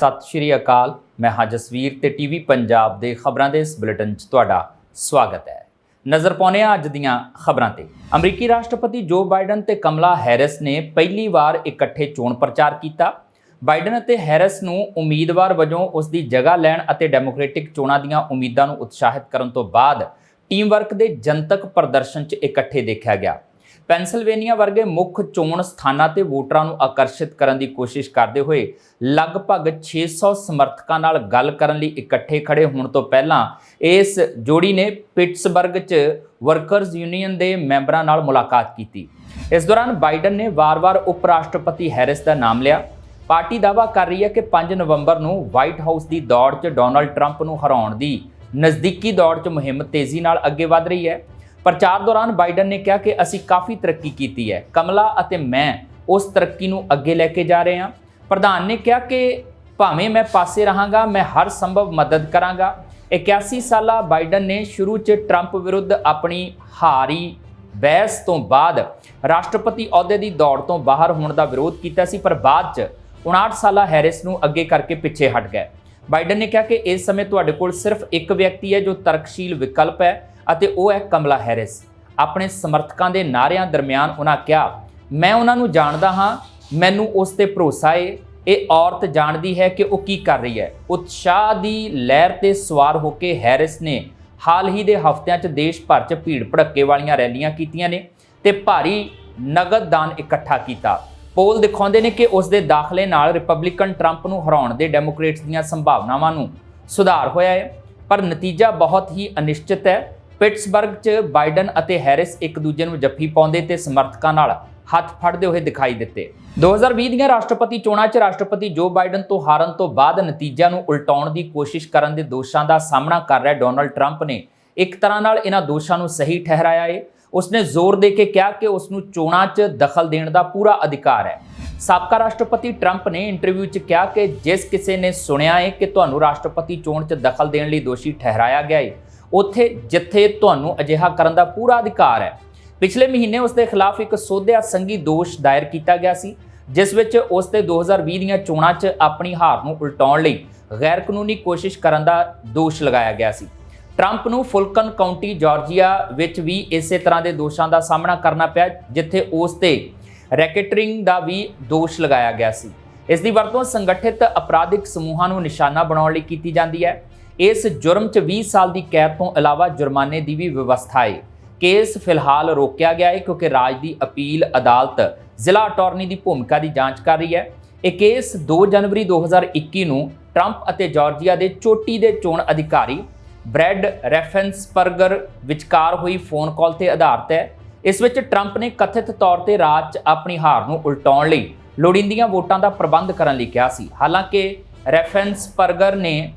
ਸਤਿ ਸ਼੍ਰੀ ਅਕਾਲ। ਮੈਂ ਹਾਂ ਜਸਵੀਰ ਤੇ ਟੀਵੀ ਪੰਜਾਬ ਦੇ ਖਬਰਾਂ ਦੇ ਇਸ ਬੁਲੇਟਿਨ 'ਚ ਤੁਹਾਡਾ ਸਵਾਗਤ ਹੈ। ਨਜ਼ਰ ਪਾਉਂਦੇ ਹਾਂ ਅੱਜ ਦੀਆਂ ਖਬਰਾਂ ਤੇ। ਅਮਰੀਕੀ ਰਾਸ਼ਟਰਪਤੀ ਜੋ ਬਾਈਡਨ ਤੇ ਕਮਲਾ ਹੈਰਿਸ ਨੇ ਪਹਿਲੀ ਵਾਰ ਇਕੱਠੇ ਚੋਣ ਪ੍ਰਚਾਰ ਕੀਤਾ। ਬਾਈਡਨ ਅਤੇ ਹੈਰਿਸ ਨੂੰ ਉਮੀਦਵਾਰ ਵਜੋਂ ਉਸ ਦੀ ਜਗ੍ਹਾ ਲੈਣ ਅਤੇ ਡੈਮੋਕ੍ਰੈਟਿਕ ਚੋਣਾਂ ਦੀਆਂ ਉਮੀਦਾਂ ਨੂੰ ਉਤਸ਼ਾਹਿਤ ਕਰਨ ਤੋਂ ਬਾਅਦ ਟੀਮ ਵਰਕ ਦੇ ਜਨਤਕ ਪ੍ਰਦਰਸ਼ਨ 'ਚ ਇਕੱਠੇ ਦੇਖਿਆ ਗਿਆ। ਪੈਨਸਿਲਵੇਨੀਆ ਵਰਗੇ ਮੁੱਖ ਚੋਣ ਸਥਾਨਾਂ ਤੇ ਵੋਟਰਾਂ ਨੂੰ ਆਕਰਸ਼ਿਤ ਕਰਨ ਦੀ ਕੋਸ਼ਿਸ਼ ਕਰਦੇ ਹੋਏ ਲਗਭਗ 600 ਸਮਰਥਕਾਂ ਨਾਲ ਗੱਲ ਕਰਨ ਲਈ ਇਕੱਠੇ ਖੜੇ ਹੋਣ ਤੋਂ ਪਹਿਲਾਂ ਇਸ ਜੋੜੀ ਨੇ ਪਿਟਸਬਰਗ 'ਚ ਵਰਕਰਜ਼ ਯੂਨੀਅਨ ਦੇ ਮੈਂਬਰਾਂ ਨਾਲ ਮੁਲਾਕਾਤ ਕੀਤੀ। ਇਸ ਦੌਰਾਨ ਬਾਈਡਨ ਨੇ ਵਾਰ-ਵਾਰ ਉਪ ਰਾਸ਼ਟਰਪਤੀ ਹੈਰਿਸ ਦਾ ਨਾਮ ਲਿਆ। ਪਾਰਟੀ ਦਾਅਵਾ ਕਰ ਰਹੀ ਹੈ ਕਿ 5 ਨਵੰਬਰ ਨੂੰ ਵਾਈਟ ਹਾਊਸ ਦੀ ਦੌੜ 'ਚ ਡੋਨਲਡ ਟਰੰਪ ਨੂੰ ਹਰਾਉਣ ਦੀ ਨਜ਼ਦੀਕੀ ਦੌੜ 'ਚ ਮੁਹਿੰਮ ਤੇਜ਼ੀ ਨਾਲ ਅੱਗੇ ਵਧ ਰਹੀ ਹੈ। ਪ੍ਰਚਾਰ ਦੌਰਾਨ ਬਾਈਡਨ ਨੇ ਕਿਹਾ ਕਿ ਅਸੀਂ ਕਾਫੀ ਤਰੱਕੀ ਕੀਤੀ ਹੈ। ਕਮਲਾ ਅਤੇ ਮੈਂ ਉਸ ਤਰੱਕੀ ਨੂੰ ਅੱਗੇ ਲੈ ਕੇ ਜਾ ਰਹੇ ਹਾਂ। ਪ੍ਰਧਾਨ ਨੇ ਕਿਹਾ ਕਿ ਭਾਵੇਂ ਮੈਂ ਪਾਸੇ ਰਹਾਂਗਾ, ਮੈਂ ਹਰ ਸੰਭਵ ਮਦਦ ਕਰਾਂਗਾ। 81 ਸਾਲਾ ਬਾਈਡਨ ਨੇ ਸ਼ੁਰੂ 'ਚ ਟਰੰਪ ਵਿਰੁੱਧ ਆਪਣੀ ਹਾਰੀ ਬਹਿਸ ਤੋਂ ਬਾਅਦ ਰਾਸ਼ਟਰਪਤੀ ਅਹੁਦੇ ਦੀ ਦੌੜ ਤੋਂ ਬਾਹਰ ਹੋਣ ਦਾ ਵਿਰੋਧ ਕੀਤਾ ਸੀ, ਪਰ ਬਾਅਦ 'ਚ 59 ਸਾਲਾ ਹੈਰਿਸ ਨੂੰ ਅੱਗੇ ਕਰਕੇ ਪਿੱਛੇ ਹਟ ਗਏ। ਬਾਈਡਨ ਨੇ ਕਿਹਾ ਕਿ ਇਸ ਸਮੇਂ ਤੁਹਾਡੇ ਕੋਲ ਸਿਰਫ ਇੱਕ ਵਿਅਕਤੀ ਹੈ ਜੋ ਤਰਕਸ਼ੀਲ ਵਿਕਲਪ ਹੈ। ਅਤੇ ਉਹ ਹੈ ਕਮਲਾ ਹੈਰਿਸ। ਆਪਣੇ ਸਮਰਥਕਾਂ ਦੇ ਨਾਅਰਿਆਂ ਦਰਮਿਆਨ ਉਹਨਾਂ ਕਿਹਾ, ਮੈਂ ਉਹਨਾਂ ਨੂੰ ਜਾਣਦਾ ਹਾਂ, ਮੈਨੂੰ ਉਸ ਤੇ ਭਰੋਸਾ ਏ। ਇਹ ਔਰਤ ਜਾਣਦੀ ਹੈ ਕਿ ਉਹ ਕੀ ਕਰ ਰਹੀ ਹੈ। ਉਤਸ਼ਾਹ ਦੀ ਲਹਿਰ ਤੇ ਸਵਾਰ ਹੋ ਕੇ ਹੈਰਿਸ ਨੇ ਹਾਲ ਹੀ ਦੇ ਹਫ਼ਤਿਆਂ 'ਚ ਦੇਸ਼ ਭਰ 'ਚ ਭੀੜ ਭੜੱਕੇ ਵਾਲੀਆਂ ਰੈਲੀਆਂ ਕੀਤੀਆਂ ਨੇ ਤੇ ਭਾਰੀ ਨਗਦ ਦਾਨ ਇਕੱਠਾ ਕੀਤਾ। ਪੋਲ ਦਿਖਾਉਂਦੇ ਨੇ ਕਿ ਉਸ ਦੇ ਦਾਖਲੇ ਨਾਲ ਰਿਪਬਲਿਕਨ ਟਰੰਪ ਨੂੰ ਹਰਾਉਣ ਦੇ ਡੈਮੋਕ੍ਰੇਟਸ ਦੀਆਂ ਸੰਭਾਵਨਾਵਾਂ ਨੂੰ ਸੁਧਾਰ ਹੋਇਆ ਹੈ, ਪਰ ਨਤੀਜਾ ਬਹੁਤ ਹੀ ਅਨਿਸ਼ਚਿਤ ਹੈ। ਪਿਟਸਬਰਗ 'ਚ ਬਾਈਡਨ ਅਤੇ ਹੈਰਿਸ ਇੱਕ ਦੂਜੇ ਨੂੰ ਜੱਫੀ ਪਾਉਂਦੇ ਤੇ ਸਮਰਥਕਾਂ ਨਾਲ ਹੱਥ ਫੜਦੇ ਹੋਏ ਦਿਖਾਈ ਦਿੱਤੇ। 2020 ਦੀਆਂ ਰਾਸ਼ਟਰਪਤੀ ਚੋਣਾਂ 'ਚ ਰਾਸ਼ਟਰਪਤੀ ਜੋ ਬਾਈਡਨ ਤੋਂ ਹਾਰਨ ਤੋਂ ਬਾਅਦ ਨਤੀਜਿਆਂ ਨੂੰ ਉਲਟਾਉਣ ਦੀ ਕੋਸ਼ਿਸ਼ ਕਰਨ ਦੇ ਦੋਸ਼ਾਂ ਦਾ ਸਾਹਮਣਾ ਕਰ ਰਿਹਾ ਡੋਨਲਡ ਟਰੰਪ ਨੇ। ਇੱਕ ਤਰ੍ਹਾਂ ਨਾਲ ਇਹਨਾਂ ਦੋਸ਼ਾਂ ਨੂੰ ਸਹੀ ਠਹਿਰਾਇਆ ਏ। ਉਸਨੇ ਜ਼ੋਰ ਦੇ ਕੇ ਕਿਹਾ ਕਿ ਉਸ ਨੂੰ ਚੋਣਾਂ 'ਚ ਦਖਲ ਦੇਣ ਦਾ ਪੂਰਾ ਅਧਿਕਾਰ ਹੈ। ਸਾਬਕਾ ਰਾਸ਼ਟਰਪਤੀ ਟਰੰਪ ਨੇ ਇੰਟਰਵਿਊ 'ਚ ਕਿਹਾ ਕਿ ਜਿਸ ਕਿਸੇ ਨੇ ਸੁਣਿਆ ਹੈ ਕਿ ਤੁਹਾਨੂੰ ਰਾਸ਼ਟਰਪਤੀ ਚੋਣ 'ਚ ਦਖਲ ਦੇਣ ਲਈ ਦੋਸ਼ੀ ਠਹਿਰਾਇਆ ਗਿਆ ਹੈ ਉੱਥੇ ਜਿੱਥੇ ਤੁਹਾਨੂੰ ਅਜਿਹਾ ਕਰਨ ਦਾ ਪੂਰਾ ਅਧਿਕਾਰ ਹੈ। ਪਿਛਲੇ ਮਹੀਨੇ ਉਸ ਦੇ ਖਿਲਾਫ ਇੱਕ ਸੋਧਿਆ ਸੰਗੀ ਦੋਸ਼ ਦਾਇਰ ਕੀਤਾ ਗਿਆ ਸੀ, ਜਿਸ ਵਿੱਚ ਉਸ ਤੇ 2020 ਦੀਆਂ ਚੋਣਾਂ 'ਚ ਆਪਣੀ ਹਾਰ ਨੂੰ ਉਲਟਾਉਣ ਲਈ ਗੈਰ ਕਾਨੂੰਨੀ ਕੋਸ਼ਿਸ਼ ਕਰਨ ਦਾ ਦੋਸ਼ ਲਗਾਇਆ ਗਿਆ ਸੀ। ਟਰੰਪ ਨੂੰ ਫੁਲਕਨ ਕਾਉਂਟੀ, ਜਾਰਜੀਆ ਵਿੱਚ ਵੀ ਇਸੇ ਤਰ੍ਹਾਂ ਦੇ ਦੋਸ਼ਾਂ ਦਾ ਸਾਹਮਣਾ ਕਰਨਾ ਪਿਆ, ਜਿੱਥੇ ਉਸ ਤੇ ਰੈਕੇਟਰਿੰਗ ਦਾ ਵੀ ਦੋਸ਼ ਲਗਾਇਆ ਗਿਆ ਸੀ। ਇਸ ਦੀ ਵਰਤੋਂ ਸੰਗਠਿਤ ਅਪਰਾਧਿਕ ਸਮੂਹਾਂ ਨੂੰ ਨਿਸ਼ਾਨਾ ਬਣਾਉਣ ਲਈ ਕੀਤੀ ਜਾਂਦੀ ਹੈ। ਇਸ ਜੁਰਮ 'ਚ 20 ਸਾਲ ਦੀ ਕੈਦ ਤੋਂ ਇਲਾਵਾ ਜੁਰਮਾਨੇ ਦੀ ਵੀ ਵਿਵਸਥਾ ਹੈ ਕੇਸ ਫਿਲਹਾਲ ਰੋਕਿਆ ਗਿਆ ਹੈ ਕਿਉਂਕਿ ਰਾਜ ਦੀ ਅਪੀਲ ਅਦਾਲਤ ਜ਼ਿਲ੍ਹਾ ਅਟਾਰਨੀ ਦੀ ਭੂਮਿਕਾ ਦੀ ਜਾਂਚ ਕਰ ਰਹੀ ਹੈ। ਇਹ ਕੇਸ 2 ਜਨਵਰੀ 2021 ਨੂੰ ਟਰੰਪ ਅਤੇ ਜਾਰਜੀਆ ਦੇ ਚੋਟੀ ਦੇ ਚੋਣ ਅਧਿਕਾਰੀ ਬ੍ਰੈਡ ਰੈਫੈਂਸਪਰਗਰ ਵਿਚਕਾਰ ਹੋਈ ਫੋਨ ਕਾਲ ਤੇ ਆਧਾਰਿਤ ਹੈ। ਇਸ ਵਿੱਚ ਟਰੰਪ ਨੇ ਕਥਿਤ ਤੌਰ ਤੇ ਰਾਜ 'ਚ ਆਪਣੀ ਹਾਰ ਨੂੰ ਉਲਟਾਉਣ ਲਈ ਲੋੜੀਂਦੀਆਂ ਵੋਟਾਂ ਦਾ ਪ੍ਰਬੰਧ ਕਰਨ ਲਈ ਕਿਹਾ ਸੀ। ਹਾਲਾਂਕਿ ਰੈਫੈਂਸਪਰਗਰ ਨੇ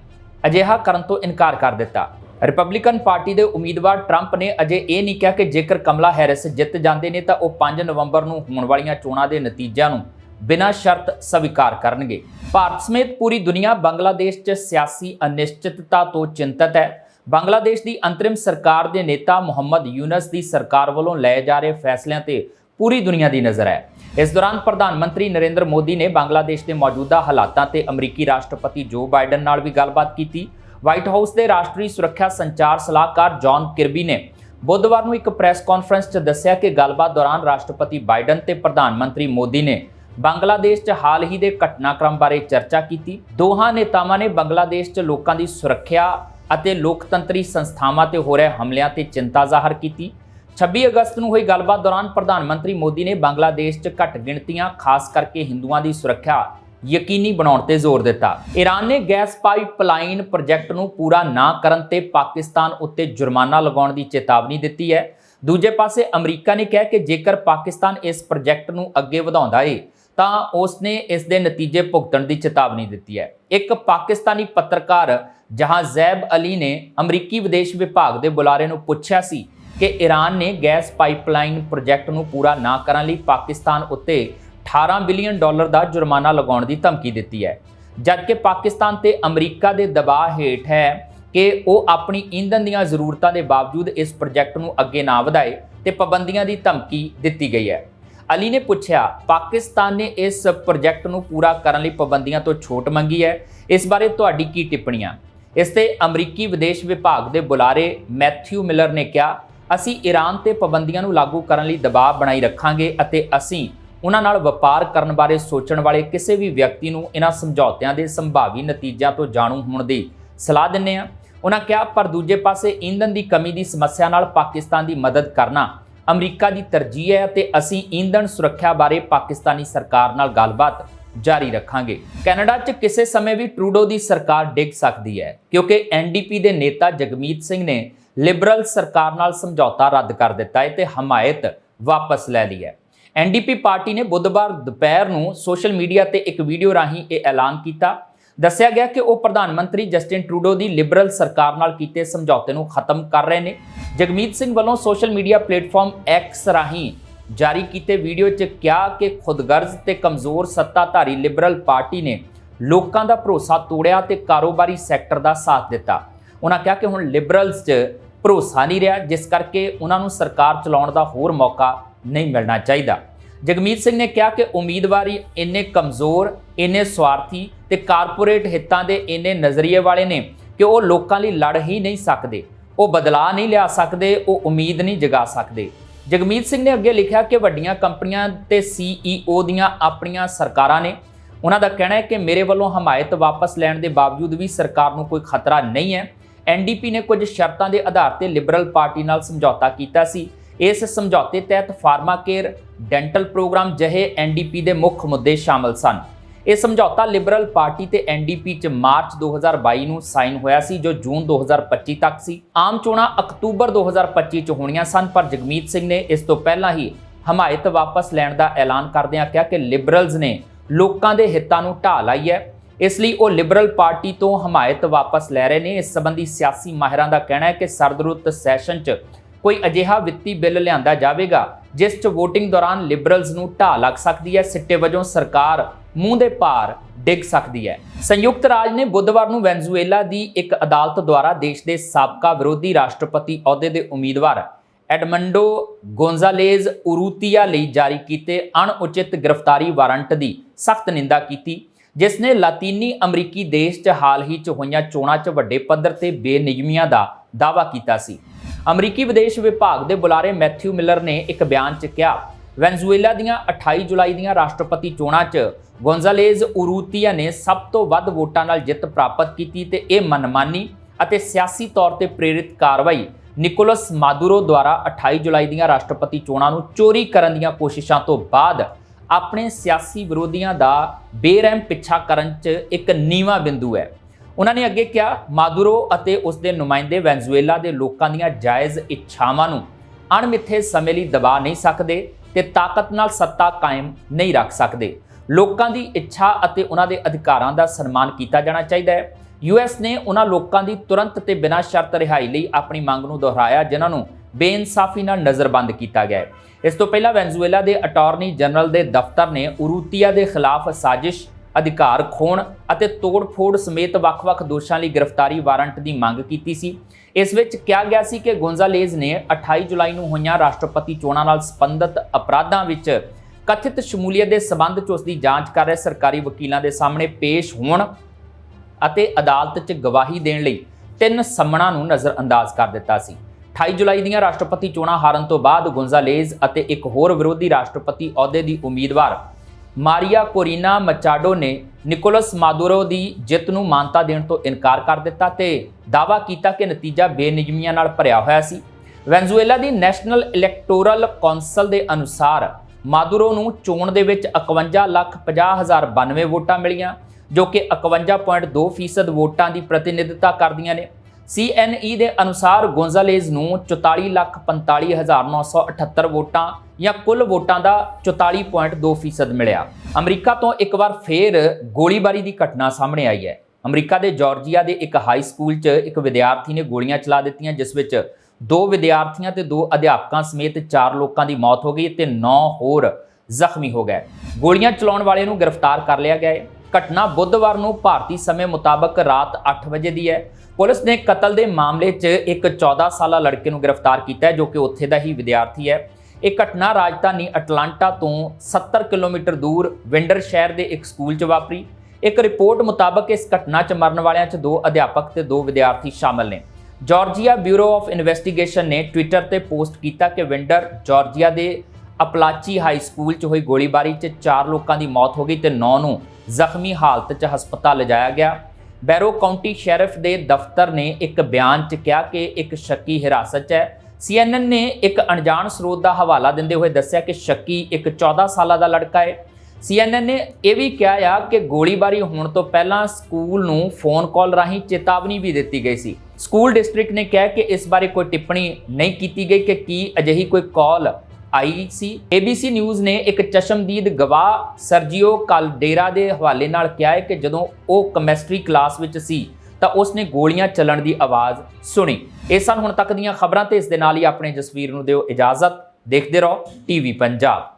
ਅਜਿਹਾ ਕਰਨ ਤੋਂ ਇਨਕਾਰ ਕਰ ਦਿੱਤਾ। ਰਿਪਬਲਿਕਨ ਪਾਰਟੀ ਦੇ ਉਮੀਦਵਾਰ ਟਰੰਪ ਨੇ ਅਜੇ ਇਹ ਨਹੀਂ ਕਿਹਾ ਕਿ ਜੇਕਰ ਕਮਲਾ ਹੈਰਿਸ ਜਿੱਤ ਜਾਂਦੇ ਨੇ ਤਾਂ ਉਹ 5 ਨਵੰਬਰ ਨੂੰ ਹੋਣ ਵਾਲੀਆਂ ਚੋਣਾਂ ਦੇ ਨਤੀਜਿਆਂ ਨੂੰ ਬਿਨਾਂ ਸ਼ਰਤ ਸਵੀਕਾਰ ਕਰਨਗੇ। ਭਾਰਤ ਸਮੇਤ ਪੂਰੀ ਦੁਨੀਆ ਬੰਗਲਾਦੇਸ਼ 'ਚ ਸਿਆਸੀ ਅਨਿਸ਼ਚਿਤਤਾ ਤੋਂ ਚਿੰਤਤ ਹੈ। ਬੰਗਲਾਦੇਸ਼ ਦੀ ਅੰਤਰਿਮ ਸਰਕਾਰ ਦੇ ਨੇਤਾ ਮੁਹੰਮਦ ਯੂਨਸ ਦੀ ਸਰਕਾਰ ਵੱਲੋਂ ਲਏ ਜਾ ਰਹੇ ਫੈਸਲਿਆਂ ਤੇ ਪੂਰੀ ਦੁਨੀਆ ਦੀ ਨਜ਼ਰ ਹੈ। ਇਸ ਦੌਰਾਨ ਪ੍ਰਧਾਨ ਮੰਤਰੀ ਨਰਿੰਦਰ ਮੋਦੀ ਨੇ ਬੰਗਲਾਦੇਸ਼ ਦੇ ਮੌਜੂਦਾ ਹਾਲਾਤਾਂ ਤੇ ਅਮਰੀਕੀ ਰਾਸ਼ਟਰਪਤੀ ਜੋ ਬਾਈਡਨ ਨਾਲ ਵੀ ਗੱਲਬਾਤ ਕੀਤੀ। ਵਾਈਟ ਹਾਊਸ ਦੇ ਰਾਸ਼ਟਰੀ ਸੁਰੱਖਿਆ ਸੰਚਾਰ ਸਲਾਹਕਾਰ ਜੌਨ ਕਿਰਬੀ ਨੇ ਬੁੱਧਵਾਰ ਨੂੰ ਇੱਕ ਪ੍ਰੈਸ ਕਾਨਫਰੰਸ 'ਚ ਦੱਸਿਆ ਕਿ ਗੱਲਬਾਤ ਦੌਰਾਨ ਰਾਸ਼ਟਰਪਤੀ ਬਾਈਡਨ ਤੇ ਪ੍ਰਧਾਨ ਮੰਤਰੀ ਮੋਦੀ ਨੇ ਬੰਗਲਾਦੇਸ਼ 'ਚ ਹਾਲ ਹੀ ਦੇ ਘਟਨਾਕ੍ਰਮ ਬਾਰੇ ਚਰਚਾ ਕੀਤੀ। ਦੋਹਾਂ ਨੇਤਾਵਾਂ ਨੇ ਬੰਗਲਾਦੇਸ਼ 'ਚ ਲੋਕਾਂ ਦੀ ਸੁਰੱਖਿਆ ਅਤੇ ਲੋਕਤੰਤਰੀ ਸੰਸਥਾਵਾਂ ਤੇ ਹੋ ਰਹੇ ਹਮਲਿਆਂ ਤੇ ਚਿੰਤਾ ਜ਼ਾਹਰ ਕੀਤੀ। 26 ਅਗਸਤ ਨੂੰ ਹੋਈ ਗੱਲਬਾਤ ਦੌਰਾਨ ਪ੍ਰਧਾਨ ਮੰਤਰੀ ਮੋਦੀ ਨੇ ਬੰਗਲਾਦੇਸ਼ 'ਚ ਘੱਟ ਗਿਣਤੀਆਂ, ਖਾਸ ਕਰਕੇ ਹਿੰਦੂਆਂ ਦੀ ਸੁਰੱਖਿਆ ਯਕੀਨੀ ਬਣਾਉਣ ਤੇ ਜ਼ੋਰ ਦਿੱਤਾ। ਈਰਾਨ ਨੇ ਗੈਸ ਪਾਈਪਲਾਈਨ ਪ੍ਰੋਜੈਕਟ ਨੂੰ ਪੂਰਾ ਨਾ ਕਰਨ ਤੇ ਪਾਕਿਸਤਾਨ ਉੱਤੇ ਜੁਰਮਾਨਾ ਲਗਾਉਣ ਦੀ ਚੇਤਾਵਨੀ ਦਿੱਤੀ ਹੈ। ਦੂਜੇ ਪਾਸੇ ਅਮਰੀਕਾ ਨੇ ਕਿਹਾ ਕਿ ਜੇਕਰ ਪਾਕਿਸਤਾਨ ਇਸ ਪ੍ਰੋਜੈਕਟ ਨੂੰ ਅੱਗੇ ਵਧਾਉਂਦਾ ਏ, ਤਾਂ ਉਸ ਨੇ ਇਸ ਦੇ ਨਤੀਜੇ ਭੁਗਤਣ ਦੀ ਚੇਤਾਵਨੀ ਦਿੱਤੀ ਹੈ। ਇੱਕ ਪਾਕਿਸਤਾਨੀ ਪੱਤਰਕਾਰ ਜਹਾਂ ਜ਼ੈਬ ਅਲੀ ਨੇ ਅਮਰੀਕੀ ਵਿਦੇਸ਼ ਵਿਭਾਗ ਦੇ ਬੁਲਾਰੇ ਨੂੰ ਪੁੱਛਿਆ ਸੀ ਕਿ ਈਰਾਨ ਨੇ ਗੈਸ ਪਾਈਪਲਾਈਨ ਪ੍ਰੋਜੈਕਟ ਨੂੰ ਪੂਰਾ ਨਾ ਕਰਨ ਲਈ ਪਾਕਿਸਤਾਨ ਉੱਤੇ 18 ਬਿਲੀਅਨ ਡਾਲਰ ਦਾ ਜੁਰਮਾਨਾ ਲਗਾਉਣ ਦੀ ਧਮਕੀ ਦਿੱਤੀ ਹੈ। ਜਦਕਿ ਪਾਕਿਸਤਾਨ ਤੇ ਅਮਰੀਕਾ ਦੇ ਦਬਾਅ ਹੇਠ ਹੈ ਕਿ ਉਹ ਆਪਣੀ ਈਂਧਨ ਦੀਆਂ ਜ਼ਰੂਰਤਾਂ ਦੇ ਬਾਵਜੂਦ ਇਸ ਪ੍ਰੋਜੈਕਟ ਨੂੰ ਅੱਗੇ ਨਾ ਵਧਾਏ ਤੇ ਪਾਬੰਦੀਆਂ ਦੀ ਧਮਕੀ ਦਿੱਤੀ ਗਈ ਹੈ। ਅਲੀ ਨੇ ਪੁੱਛਿਆ, ਪਾਕਿਸਤਾਨ ਨੇ ਇਸ ਪ੍ਰੋਜੈਕਟ ਨੂੰ ਪੂਰਾ ਕਰਨ ਲਈ ਪਾਬੰਦੀਆਂ ਤੋਂ ਛੋਟ ਮੰਗੀ ਹੈ? ਇਸ ਬਾਰੇ ਤੁਹਾਡੀ ਕੀ ਟਿੱਪਣੀਆਂ? ਇਸ ਤੇ ਅਮਰੀਕੀ ਵਿਦੇਸ਼ ਵਿਭਾਗ ਦੇ ਬੁਲਾਰੇ ਮੈਥਿਊ ਮਿਲਰ ਨੇ ਕਿਹਾ ਅਸੀਂ ਈਰਾਨ ਤੇ ਪਾਬੰਦੀਆਂ ਨੂੰ ਲਾਗੂ ਕਰਨ ਲਈ ਦਬਾਅ ਬਣਾਈ ਰੱਖਾਂਗੇ ਅਤੇ ਅਸੀਂ ਉਹਨਾਂ ਨਾਲ ਵਪਾਰ ਕਰਨ ਬਾਰੇ ਸੋਚਣ ਵਾਲੇ ਕਿਸੇ ਵੀ ਵਿਅਕਤੀ ਨੂੰ ਇਹਨਾਂ ਸਮਝੌਤਿਆਂ ਦੇ ਸੰਭਾਵੀ ਨਤੀਜਿਆਂ ਤੋਂ ਜਾਣੂ ਹੋਣ ਦੀ ਸਲਾਹ ਦਿੰਦੇ ਹਾਂ। ਉਹਨਾਂ ਕਿਹਾ, ਪਰ ਦੂਜੇ ਪਾਸੇ ਈਂਧਨ ਦੀ ਕਮੀ ਦੀ ਸਮੱਸਿਆ ਨਾਲ ਪਾਕਿਸਤਾਨ ਦੀ ਮਦਦ ਕਰਨਾ ਅਮਰੀਕਾ ਦੀ ਤਰਜੀਹ ਹੈ ਅਤੇ ਅਸੀਂ ਈਂਧਨ ਸੁਰੱਖਿਆ ਬਾਰੇ ਪਾਕਿਸਤਾਨੀ ਸਰਕਾਰ ਨਾਲ ਗੱਲਬਾਤ ਜਾਰੀ ਰੱਖਾਂਗੇ। ਕੈਨੇਡਾ 'ਚ ਕਿਸੇ ਸਮੇਂ ਵੀ ਟਰੂਡੋ ਦੀ ਸਰਕਾਰ ਡਿੱਗ ਸਕਦੀ ਹੈ, ਕਿਉਂਕਿ ਐਨਡੀਪੀ ਦੇ ਨੇਤਾ ਜਗਮੀਤ ਸਿੰਘ ਨੇ ਲਿਬਰਲ ਸਰਕਾਰ ਨਾਲ ਸਮਝੌਤਾ ਰੱਦ ਕਰ ਦਿੱਤਾ ਹੈ ਤੇ ਹਮਾਇਤ ਵਾਪਸ ਲੈ ਲਈ ਹੈ। ਐਨਡੀਪੀ ਪਾਰਟੀ ਨੇ ਬੁੱਧਵਾਰ ਦੁਪਹਿਰ ਨੂੰ ਸੋਸ਼ਲ ਮੀਡੀਆ ਤੇ ਇੱਕ ਵੀਡੀਓ ਰਾਹੀਂ ਇਹ ਐਲਾਨ ਕੀਤਾ। ਦੱਸਿਆ ਗਿਆ ਕਿ ਉਹ ਪ੍ਰਧਾਨ ਮੰਤਰੀ ਜਸਟਿਨ ਟਰੂਡੋ ਦੀ ਲਿਬਰਲ ਸਰਕਾਰ ਨਾਲ ਕੀਤੇ ਸਮਝੌਤੇ ਨੂੰ ਖਤਮ ਕਰ ਰਹੇ ਨੇ। ਜਗਮੀਤ ਸਿੰਘ ਵੱਲੋਂ ਸੋਸ਼ਲ ਮੀਡੀਆ ਪਲੇਟਫਾਰਮ ਐਕਸ ਰਾਹੀਂ ਜਾਰੀ ਕੀਤੇ ਵੀਡੀਓ 'ਚ ਕਿਹਾ ਕਿ ਖੁਦਗਰਜ਼ ਤੇ ਕਮਜ਼ੋਰ ਸੱਤਾਧਾਰੀ ਲਿਬਰਲ ਪਾਰਟੀ ਨੇ ਲੋਕਾਂ ਦਾ ਭਰੋਸਾ ਤੋੜਿਆ ਤੇ ਕਾਰੋਬਾਰੀ ਸੈਕਟਰ ਦਾ ਸਾਥ ਦਿੱਤਾ। ਉਹਨਾਂ ਕਿਹਾ ਕਿ ਹੁਣ ਲਿਬਰਲਸ 'ਚ ਭਰੋਸਾ ਨਹੀਂ ਰਿਹਾ, ਜਿਸ ਕਰਕੇ ਉਹਨਾਂ ਨੂੰ ਸਰਕਾਰ ਚਲਾਉਣ ਦਾ ਹੋਰ ਮੌਕਾ ਨਹੀਂ ਮਿਲਣਾ ਚਾਹੀਦਾ। ਜਗਮੀਤ ਸਿੰਘ ਨੇ ਕਿਹਾ ਕਿ ਉਮੀਦਵਾਰੀ ਇੰਨੇ ਕਮਜ਼ੋਰ, ਇੰਨੇ ਸਵਾਰਥੀ ਤੇ ਕਾਰਪੋਰੇਟ ਹਿੱਤਾਂ ਦੇ ਇੰਨੇ ਨਜ਼ਰੀਏ ਵਾਲੇ ਨੇ ਕਿ ਉਹ ਲੋਕਾਂ ਲਈ ਲੜ ਹੀ ਨਹੀਂ ਸਕਦੇ। ਉਹ ਬਦਲਾਅ ਨਹੀਂ ਲਿਆ ਸਕਦੇ, ਉਹ ਉਮੀਦ ਨਹੀਂ ਜਗਾ ਸਕਦੇ। ਜਗਮੀਤ ਸਿੰਘ ਨੇ ਅੱਗੇ ਲਿਖਿਆ ਕਿ ਵੱਡੀਆਂ ਕੰਪਨੀਆਂ ਤੇ ਸੀਈਓ ਦੀਆਂ ਆਪਣੀਆਂ ਸਰਕਾਰਾਂ ਨੇ। ਉਹਨਾਂ ਦਾ ਕਹਿਣਾ ਹੈ ਕਿ ਮੇਰੇ ਵੱਲੋਂ ਹਮਾਇਤ ਵਾਪਸ ਲੈਣ ਦੇ ਬਾਵਜੂਦ ਵੀ ਸਰਕਾਰ ਨੂੰ ਕੋਈ ਖਤਰਾ ਨਹੀਂ ਹੈ। ਐਨਡੀਪੀ ਨੇ ਕੁਝ ਸ਼ਰਤਾਂ ਦੇ ਆਧਾਰ ਤੇ ਲਿਬਰਲ ਪਾਰਟੀ ਨਾਲ ਸਮਝੌਤਾ ਕੀਤਾ ਸੀ। ਇਸ ਸਮਝੌਤੇ ਤਹਿਤ ਫਾਰਮਾ ਕੇਅਰ, ਡੈਂਟਲ ਪ੍ਰੋਗਰਾਮ ਜਿਹੇ ਐਨਡੀਪੀ ਦੇ ਮੁੱਖ ਮੁੱਦੇ ਸ਼ਾਮਲ ਸਨ। ਇਹ ਸਮਝੌਤਾ ਲਿਬਰਲ ਪਾਰਟੀ ਤੇ ਐਨਡੀਪੀ ਚ ਮਾਰਚ 2022 ਨੂੰ ਸਾਈਨ ਹੋਇਆ ਸੀ, ਜੋ ਜੂਨ 2025 ਤੱਕ ਸੀ। ਆਮ ਚੋਣਾਂ ਅਕਤੂਬਰ 2025 ਚ ਹੋਣੀਆਂ ਸਨ, ਪਰ ਜਗਮੀਤ ਸਿੰਘ ਨੇ ਇਸ ਤੋਂ ਪਹਿਲਾਂ ਹੀ ਹਮਾਇਤ ਵਾਪਸ ਲੈਣ ਦਾ ਐਲਾਨ ਕਰਦਿਆਂ ਕਿਹਾ ਕਿ ਲਿਬਰਲਜ਼ ਨੇ ਲੋਕਾਂ ਦੇ ਹਿੱਤਾਂ ਨੂੰ ਢਾਹ ਲਾਈ ਹੈ। ਇਸ ਲਈ ਉਹ ਲਿਬਰਲ ਪਾਰਟੀ ਤੋਂ ਹਮਾਇਤ ਵਾਪਸ ਲੈ ਰਹੇ ਨੇ। ਇਸ ਸੰਬੰਧੀ ਸਿਆਸੀ ਮਾਹਿਰਾਂ ਦਾ ਕਹਿਣਾ ਹੈ ਕਿ ਸਰਦਰੁੱਤ ਸੈਸ਼ਨ 'ਚ ਕੋਈ ਅਜਿਹਾ ਵਿੱਤੀ ਬਿੱਲ ਲਿਆਂਦਾ ਜਾਵੇਗਾ, ਜਿਸ 'ਚ VOTING ਦੌਰਾਨ ਲਿਬਰਲਜ਼ ਨੂੰ ਢਾਹ ਲੱਗ ਸਕਦੀ ਹੈ, ਸਿੱਟੇ ਵਜੋਂ ਸਰਕਾਰ ਮੂੰਹ ਦੇ ਭਾਰ ਡਿੱਗ ਸਕਦੀ ਹੈ। ਸੰਯੁਕਤ ਰਾਜ ਨੇ ਬੁੱਧਵਾਰ ਨੂੰ ਵੈਨਜ਼ੂਏਲਾ ਦੀ ਇੱਕ ਅਦਾਲਤ ਦੁਆਰਾ ਦੇਸ਼ ਦੇ ਸਾਬਕਾ ਵਿਰੋਧੀ ਰਾਸ਼ਟਰਪਤੀ ਅਹੁਦੇ ਦੇ ਉਮੀਦਵਾਰ ਐਡਮੰਡੋ ਗੋਂਜ਼ਾਲੇਜ਼ ਉਰੂਤੀਆ ਲਈ ਜਾਰੀ ਕੀਤੇ ਅਣਉਚਿਤ ਗ੍ਰਿਫਤਾਰੀ ਵਾਰੰਟ ਦੀ ਸਖਤ ਨਿੰਦਾ ਕੀਤੀ। ਜਿਸ ਨੇ ਲਾਤੀਨੀ ਅਮਰੀਕੀ ਦੇਸ਼ 'ਚ ਹਾਲ ਹੀ 'ਚ ਹੋਈਆਂ ਚੋਣਾਂ 'ਚ ਵੱਡੇ ਪੱਧਰ ਤੇ ਬੇਨਿਯਮੀਆਂ ਦਾ ਦਾਅਵਾ ਕੀਤਾ ਸੀ। ਅਮਰੀਕੀ ਵਿਦੇਸ਼ ਵਿਭਾਗ ਦੇ ਬੁਲਾਰੇ ਮੈਥਿਊ ਮਿਲਰ ਨੇ ਇੱਕ ਬਿਆਨ 'ਚ ਕਿਹਾ, ਵੈਨਜ਼ੂਏਲਾ ਦੀਆਂ 28 ਜੁਲਾਈ ਦੀਆਂ ਰਾਸ਼ਟਰਪਤੀ ਚੋਣਾਂ 'ਚ ਗੋਂਜ਼ਾਲੇਜ਼ ਉਰੂਤੀਆ ਨੇ ਸਭ ਤੋਂ ਵੱਧ ਵੋਟਾਂ ਨਾਲ ਜਿੱਤ ਪ੍ਰਾਪਤ ਕੀਤੀ ਤੇ ਇਹ ਮਨਮਾਨੀ ਅਤੇ ਸਿਆਸੀ ਤੌਰ ਤੇ ਪ੍ਰੇਰਿਤ ਕਾਰਵਾਈ ਨਿਕੋਲਸ ਮਾਦੂਰੋ ਦੁਆਰਾ 28 ਜੁਲਾਈ ਦੀਆਂ ਰਾਸ਼ਟਰਪਤੀ ਚੋਣਾਂ ਨੂੰ ਚੋਰੀ ਕਰਨ ਦੀਆਂ ਕੋਸ਼ਿਸ਼ਾਂ ਤੋਂ ਬਾਅਦ ਆਪਣੇ ਸਿਆਸੀ ਵਿਰੋਧੀਆਂ ਦਾ ਬੇਰਹਿਮ ਪਿੱਛਾ ਕਰਨ 'ਚ ਇੱਕ ਨੀਵਾਂ ਬਿੰਦੂ ਹੈ। ਉਹਨਾਂ ਨੇ ਅੱਗੇ ਕਿਹਾ, ਮਾਦੂਰੋ ਅਤੇ ਉਸ ਦੇ ਨੁਮਾਇੰਦੇ ਵੈਨਜ਼ੂਏਲਾ ਦੇ ਲੋਕਾਂ ਦੀਆਂ ਜਾਇਜ਼ ਇੱਛਾਵਾਂ ਨੂੰ ਅਣਮਿੱਥੇ ਸਮੇਂ ਲਈ ਦਬਾ ਨਹੀਂ ਸਕਦੇ ਤੇ ਤਾਕਤ ਨਾਲ ਸੱਤਾ ਕਾਇਮ ਨਹੀਂ ਰੱਖ ਸਕਦੇ। ਲੋਕਾਂ ਦੀ ਇੱਛਾ ਅਤੇ ਉਹਨਾਂ ਦੇ ਅਧਿਕਾਰਾਂ ਦਾ ਸਨਮਾਨ ਕੀਤਾ ਜਾਣਾ ਚਾਹੀਦਾ ਹੈ। ਯੂਐਸ ਨੇ ਉਹਨਾਂ ਲੋਕਾਂ ਦੀ ਤੁਰੰਤ ਤੇ ਬਿਨਾਂ ਸ਼ਰਤ ਰਿਹਾਈ ਲਈ ਆਪਣੀ ਮੰਗ ਨੂੰ ਦੁਹਰਾਇਆ, ਜਿਨ੍ਹਾਂ ਨੂੰ ਬੇਇਨਸਾਫੀ ਨਾਲ ਨਜ਼ਰਬੰਦ ਕੀਤਾ ਗਿਆ ਹੈ। ਇਸ ਤੋਂ ਪਹਿਲਾਂ ਵੈਨਜ਼ੂਏਲਾ ਦੇ ਅਟਾਰਨੀ ਜਨਰਲ ਦੇ ਦਫ਼ਤਰ ਨੇ ਉਰੂਤੀਆ ਦੇ ਖਿਲਾਫ ਸਾਜ਼ਿਸ਼, ਅਧਿਕਾਰ ਖੋਣ ਅਤੇ ਤੋੜ-ਫੋੜ ਸਮੇਤ ਵੱਖ-ਵੱਖ ਦੋਸ਼ਾਂ ਲਈ ਗ੍ਰਿਫਤਾਰੀ ਵਾਰੰਟ ਦੀ ਮੰਗ ਕੀਤੀ ਸੀ। ਇਸ ਵਿੱਚ ਕਿਹਾ ਗਿਆ ਸੀ ਕਿ ਗੋਂਜ਼ਾਲੇਜ਼ ਨੇ 28 ਜੁਲਾਈ ਨੂੰ ਹੋਈਆਂ ਰਾਸ਼ਟਰਪਤੀ ਚੋਣਾਂ ਨਾਲ ਸੰਬੰਧਿਤ ਅਪਰਾਧਾਂ ਵਿੱਚ ਕਥਿਤ ਸ਼ਮੂਲੀਅਤ ਦੇ ਸਬੰਧ 'ਚ ਉਸ ਦੀ ਜਾਂਚ ਕਰ ਰਹੇ ਸਰਕਾਰੀ ਵਕੀਲਾਂ ਦੇ ਸਾਹਮਣੇ ਪੇਸ਼ ਹੋਣ ਅਤੇ ਅਦਾਲਤ 'ਚ ਗਵਾਹੀ ਦੇਣ ਲਈ ਤਿੰਨ ਸੰਮਣਾਂ ਨੂੰ ਨਜ਼ਰਅੰਦਾਜ਼ ਕਰ ਦਿੱਤਾ ਸੀ। 28 ਜੁਲਾਈ ਦੀਆਂ ਰਾਸ਼ਟਰਪਤੀ ਚੋਣਾਂ ਹਾਰਨ ਤੋਂ ਬਾਅਦ ਗੁੰਜ਼ਾਲੇਜ਼ ਅਤੇ ਇੱਕ ਹੋਰ ਵਿਰੋਧੀ ਰਾਸ਼ਟਰਪਤੀ ਅਹੁਦੇ ਦੀ ਉਮੀਦਵਾਰ ਮਾਰੀਆ ਕੋਰੀਨਾ ਮਚਾਡੋ ਨੇ ਨਿਕੋਲਸ ਮਾਦੂਰੋ ਦੀ ਜਿੱਤ ਨੂੰ ਮਾਨਤਾ ਦੇਣ ਤੋਂ ਇਨਕਾਰ ਕਰ ਦਿੱਤਾ ਤੇ ਦਾਅਵਾ ਕੀਤਾ ਕਿ ਨਤੀਜਾ ਬੇਨਿਯਮੀਆਂ ਨਾਲ ਭਰਿਆ ਹੋਇਆ ਸੀ। ਵੈਨਜ਼ੂਏਲਾ ਦੀ ਨੈਸ਼ਨਲ ਇਲੈਕਟੋਰਲ ਕੌਂਸਲ ਦੇ ਅਨੁਸਾਰ ਮਾਦੂਰੋ ਨੂੰ ਚੋਣ ਦੇ ਵਿੱਚ 51 ਲੱਖ 50092 ਵੋਟਾਂ ਮਿਲੀਆਂ, ਜੋ ਕਿ 51.2% ਵੋਟਾਂ ਦੀ ਪ੍ਰਤੀਨਿਧਤਾ ਕਰਦੀਆਂ ਨੇ। ਸੀਐਨਈ ਦੇ ਅਨੁਸਾਰ ਗੋਂਜ਼ਾਲੇਜ਼ ਨੂੰ 44,45,978 ਵੋਟਾਂ ਜਾਂ ਕੁੱਲ ਵੋਟਾਂ ਦਾ 44.2% ਮਿਲਿਆ। ਅਮਰੀਕਾ ਤੋਂ ਇੱਕ ਵਾਰ ਫੇਰ ਗੋਲੀਬਾਰੀ ਦੀ ਘਟਨਾ ਸਾਹਮਣੇ ਆਈ ਹੈ। ਅਮਰੀਕਾ ਦੇ ਜਾਰਜੀਆ ਦੇ ਇੱਕ ਹਾਈ ਸਕੂਲ 'ਚ ਇੱਕ ਵਿਦਿਆਰਥੀ ਨੇ ਗੋਲੀਆਂ ਚਲਾ ਦਿੱਤੀਆਂ ਜਿਸ ਵਿੱਚ ਦੋ ਵਿਦਿਆਰਥੀਆਂ ਤੇ ਦੋ ਅਧਿਆਪਕਾਂ ਸਮੇਤ ਚਾਰ ਲੋਕਾਂ ਦੀ ਮੌਤ ਹੋ ਗਈ ਤੇ 9 ਹੋਰ ਜ਼ਖਮੀ ਹੋ ਗਏ। ਗੋਲੀਆਂ ਚਲਾਉਣ ਵਾਲੇ ਨੂੰ ਗ੍ਰਿਫਤਾਰ ਕਰ ਲਿਆ ਗਿਆ ਹੈ। ਘਟਨਾ ਬੁੱਧਵਾਰ ਨੂੰ ਭਾਰਤੀ ਸਮੇਂ ਮੁਤਾਬਕ ਰਾਤ 8 ਵਜੇ ਦੀ ਹੈ। ਪੁਲਿਸ ਨੇ ਕਤਲ ਦੇ ਮਾਮਲੇ 'ਚ ਇੱਕ 14 ਸਾਲਾ ਲੜਕੇ ਨੂੰ ਗ੍ਰਿਫਤਾਰ ਕੀਤਾ ਹੈ, ਜੋ ਕਿ ਉੱਥੇ ਦਾ ਹੀ ਵਿਦਿਆਰਥੀ ਹੈ। ਇਹ ਘਟਨਾ ਰਾਜਧਾਨੀ ਅਟਲਾਂਟਾ ਤੋਂ 70 ਕਿਲੋਮੀਟਰ ਦੂਰ ਵਿੰਡਰ ਸ਼ਹਿਰ ਦੇ ਇੱਕ ਸਕੂਲ 'ਚ ਵਾਪਰੀ। ਇੱਕ ਰਿਪੋਰਟ ਮੁਤਾਬਕ ਇਸ ਘਟਨਾ 'ਚ ਮਰਨ ਵਾਲਿਆਂ 'ਚ ਦੋ ਅਧਿਆਪਕ ਤੇ ਦੋ ਵਿਦਿਆਰਥੀ ਸ਼ਾਮਲ ਨੇ। ਜਾਰਜੀਆ ਬਿਊਰੋ ਆਫ ਇਨਵੈਸਟੀਗੇਸ਼ਨ ਨੇ ਟਵਿੱਟਰ ਤੇ ਪੋਸਟ ਕੀਤਾ ਕਿ ਵਿੰਡਰ ਜਾਰਜੀਆ ਦੇ ਅਪਲਾਚੀ ਹਾਈ ਸਕੂਲ 'ਚ ਹੋਈ ਗੋਲੀਬਾਰੀ 'ਚ 4 ਲੋਕਾਂ ਦੀ ਮੌਤ ਹੋ ਗਈ ਤੇ 9 ਨੂੰ ਜ਼ਖਮੀ ਹਾਲਤ 'ਚ ਹਸਪਤਾਲ ਲਿਜਾਇਆ ਗਿਆ। ਬੈਰੋ ਕਾਉਂਟੀ ਸ਼ੈਰਿਫ ਦੇ ਦਫ਼ਤਰ ਨੇ ਇੱਕ ਬਿਆਨ 'ਚ ਕਿਹਾ ਕਿ ਇੱਕ ਸ਼ੱਕੀ ਹਿਰਾਸਤ 'ਚ ਹੈ। CNN ਨੇ ਇੱਕ ਅਣਜਾਣ ਸਰੋਤ ਦਾ ਹਵਾਲਾ ਦਿੰਦੇ ਹੋਏ ਦੱਸਿਆ ਕਿ ਸ਼ੱਕੀ ਇੱਕ 14 ਸਾਲਾਂ ਦਾ ਲੜਕਾ ਹੈ। CNN ਨੇ ਇਹ ਵੀ ਕਿਹਾ ਆ ਕਿ ਗੋਲੀਬਾਰੀ ਹੋਣ ਤੋਂ ਪਹਿਲਾਂ ਸਕੂਲ ਨੂੰ ਫੋਨ ਕਾਲ ਰਾਹੀਂ ਚੇਤਾਵਨੀ ਵੀ ਦਿੱਤੀ ਗਈ ਸੀ। ਸਕੂਲ ਡਿਸਟ੍ਰਿਕਟ ਨੇ ਕਿਹਾ ਕਿ ਇਸ ਬਾਰੇ ਕੋਈ ਟਿੱਪਣੀ ਨਹੀਂ ਕੀਤੀ ਗਈ ਕਿ ਕੀ ਅਜਿਹੀ ਕੋਈ ਕਾਲ ਆਈ ਸੀ। ABC ਨਿਊਜ਼ ਨੇ ਇੱਕ ਚਸ਼ਮਦੀਦ ਗਵਾਹ ਸਰਜੀਓ ਕਾਲਡੇਰਾ ਦੇ ਹਵਾਲੇ ਨਾਲ ਕਿਹਾ ਹੈ ਕਿ ਜਦੋਂ ਉਹ ਕੈਮਿਸਟਰੀ ਕਲਾਸ ਵਿੱਚ ਸੀ, ਤਾਂ ਉਸਨੇ ਗੋਲੀਆਂ ਚੱਲਣ ਦੀ ਆਵਾਜ਼ ਸੁਣੀ। ਇਹ ਸਨ ਹੁਣ ਤੱਕ ਦੀਆਂ ਖਬਰਾਂ ਤੇ ਇਸ ਦੇ ਨਾਲ ਹੀ ਆਪਣੇ ਜਸਵੀਰ ਨੂੰ ਦਿਓ ਇਜਾਜ਼ਤ। ਦੇਖਦੇ ਰਹੋ ਟੀਵੀ ਪੰਜਾਬ।